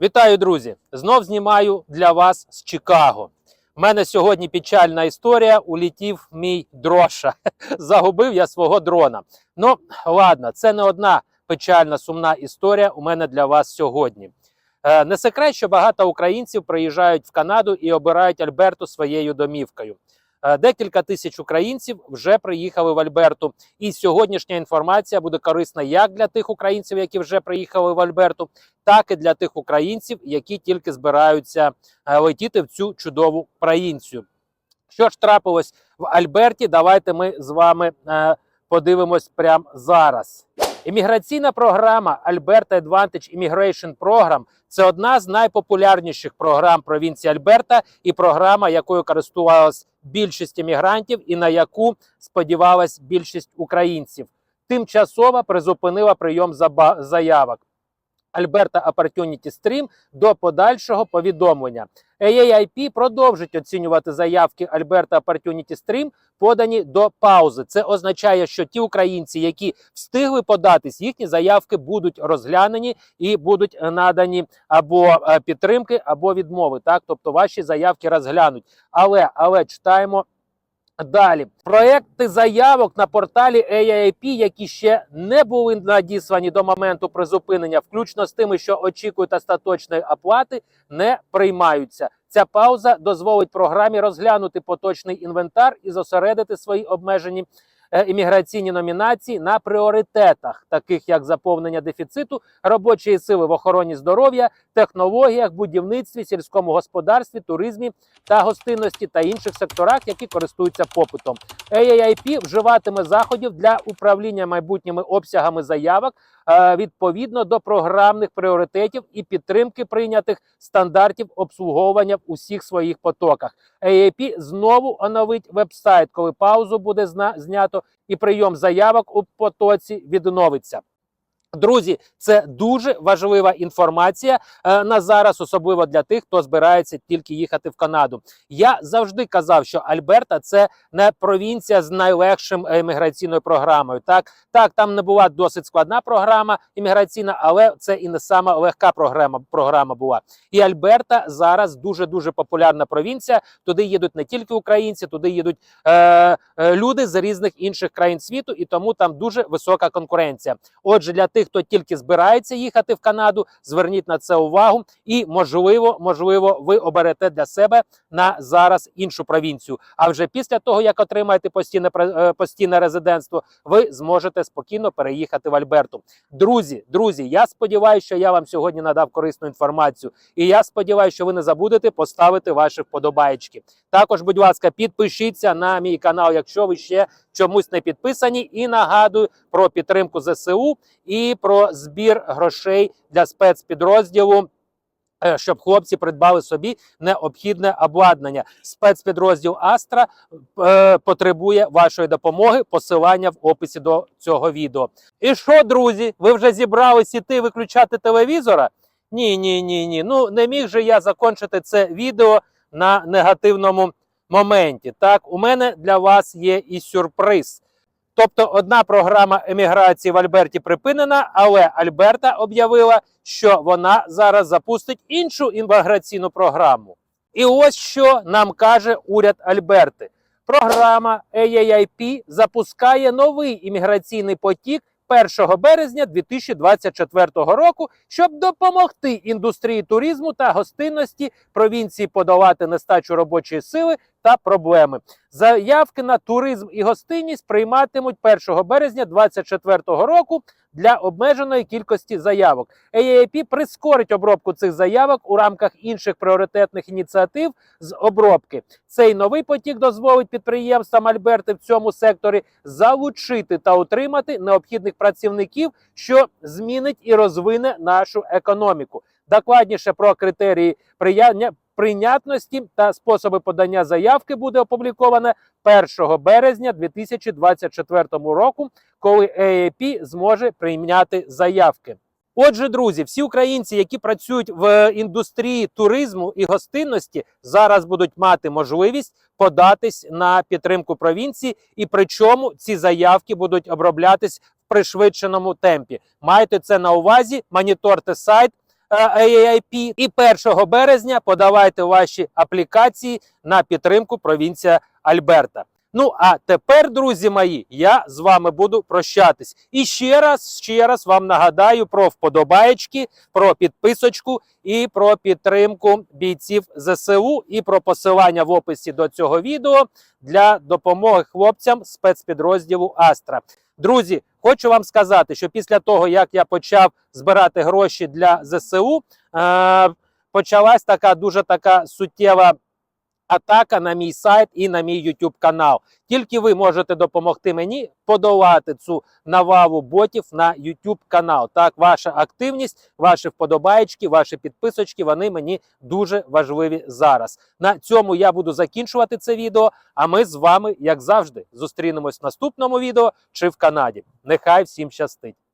Вітаю, друзі! Знов знімаю для вас з Чикаго. У мене сьогодні печальна історія. Улетів мій дроша. Загубив я свого дрона. Ну, ладно, це не одна печальна сумна історія у мене для вас сьогодні. Е, Не секрет, що багато українців приїжджають в Канаду і обирають Альберту своєю домівкою. Е, Декілька тисяч українців вже приїхали в Альберту. І сьогоднішня інформація буде корисна як для тих українців, які вже приїхали в Альберту, так і для тих українців, які тільки збираються е, летіти в цю чудову провінцію. Що ж трапилось в Альберті? Давайте ми з вами е, подивимось прямо зараз. Імміграційна програма Alberta Advantage Immigration Program – це одна з найпопулярніших програм провінції Альберта і програма, якою користувалась більшість іммігрантів і на яку сподівалась більшість українців. Тимчасово призупинила прийом заявок. Alberta Opportunity Stream до подальшого повідомлення. AAIP продовжить оцінювати заявки Альберта Opportunity Stream, подані до паузи. Це означає, що ті українці, які встигли податись, їхні заявки будуть розглянені і будуть е, надані або е, підтримки, або відмови. Так, тобто ваші заявки розглянуть. Але але читаємо. Далі проекти заявок на порталі AIP, які ще не були надіслані до моменту призупинення, включно з тими, що очікують остаточної оплати, не приймаються. Ця пауза дозволить програмі розглянути поточний інвентар і зосередити свої обмежені імміграційні номінації на пріоритетах, таких як заповнення дефіциту робочої сили в охороні здоров'я, технологіях, будівництві, сільському господарстві, туризмі та гостинності та інших секторах, які користуються попитом. AAIP вживатиме заходів для управління майбутніми обсягами заявок е, відповідно до програмних пріоритетів і підтримки прийнятих стандартів обслуговування в усіх своїх потоках. AAP знову оновить веб-сайт, коли паузу буде зна- знято і прийом заявок у потоці відновиться. Друзі, це дуже важлива інформація е, на зараз, особливо для тих, хто збирається тільки їхати в Канаду. Я завжди казав, що Альберта це не провінція з найлегшим е, імміграційною програмою. Так, так, там не була досить складна програма імміграційна, але це і не сама легка програма, програма була. І Альберта зараз дуже дуже популярна провінція. Туди їдуть не тільки українці, туди їдуть е, е, люди з різних інших країн світу, і тому там дуже висока конкуренція. Отже, для тих, хто тільки збирається їхати в Канаду, зверніть на це увагу, і можливо, можливо, ви оберете для себе на зараз іншу провінцію. А вже після того, як отримаєте постійне е, постійне резидентство, ви зможете спокійно переїхати в Альберту. Друзі, друзі, я сподіваюся, що я вам сьогодні надав корисну інформацію, і я сподіваюся, що ви не забудете поставити ваші вподобаєчки. Також, будь ласка, підпишіться на мій канал, якщо ви ще чомусь не підписані, і нагадую про підтримку ЗСУ і про збір грошей для спецпідрозділу. е, Щоб хлопці придбали собі необхідне обладнання. Спецпідрозділ Астра е, потребує вашої допомоги. Посилання в описі до цього відео. І що, друзі, ви вже зібрались іти виключати телевізора? Ні, ні, ні, ні. Ну не міг же я закончити це відео на негативному моменті. Так, у мене для вас є і сюрприз. Тобто, одна програма еміграції в Альберті припинена, але Альберта об'явила, що вона зараз запустить іншу імміграційну програму. І ось що нам каже уряд Альберти. Програма AAIP запускає новий імміграційний потік 1 березня 2024 року, щоб допомогти індустрії туризму та гостинності провінції подолати нестачу робочої сили та проблеми. Заявки на туризм і гостинність прийматимуть 1 березня 2024 року для обмеженої кількості заявок. AAP прискорить обробку цих заявок у рамках інших пріоритетних ініціатив з обробки. Цей новий потік дозволить підприємствам Альберти в цьому секторі залучити та утримати необхідних працівників, що змінить і розвине нашу економіку. Докладніше про критерії прияння. Прийнятності та способи подання заявки буде опубліковане 1 березня 2024 року, коли AAP зможе прийняти заявки. Отже, друзі, всі українці, які працюють в індустрії туризму і гостинності, зараз будуть мати можливість податись на підтримку провінції, і причому ці заявки будуть оброблятись в пришвидшеному темпі. Майте це на увазі, моніторте сайт AAIP. І 1 березня подавайте ваші аплікації на підтримку провінція Альберта. Ну а тепер, друзі мої, я з вами буду прощатись. І ще раз, ще раз вам нагадаю про вподобаєчки, про підписочку і про підтримку бійців ЗСУ, і про посилання в описі до цього відео для допомоги хлопцям спецпідрозділу Астра. Друзі, хочу вам сказати, що після того, як я почав збирати гроші для ЗСУ, е- почалась така дуже така суттєва атака на мій сайт і на мій YouTube канал. Тільки ви можете допомогти мені подолати цю навалу ботів на YouTube канал. Так, ваша активність, ваші вподобаєчки, ваші підписочки, вони мені дуже важливі зараз. На цьому я буду закінчувати це відео. А ми з вами, як завжди, зустрінемось в наступному відео чи в Канаді. Нехай всім щастить!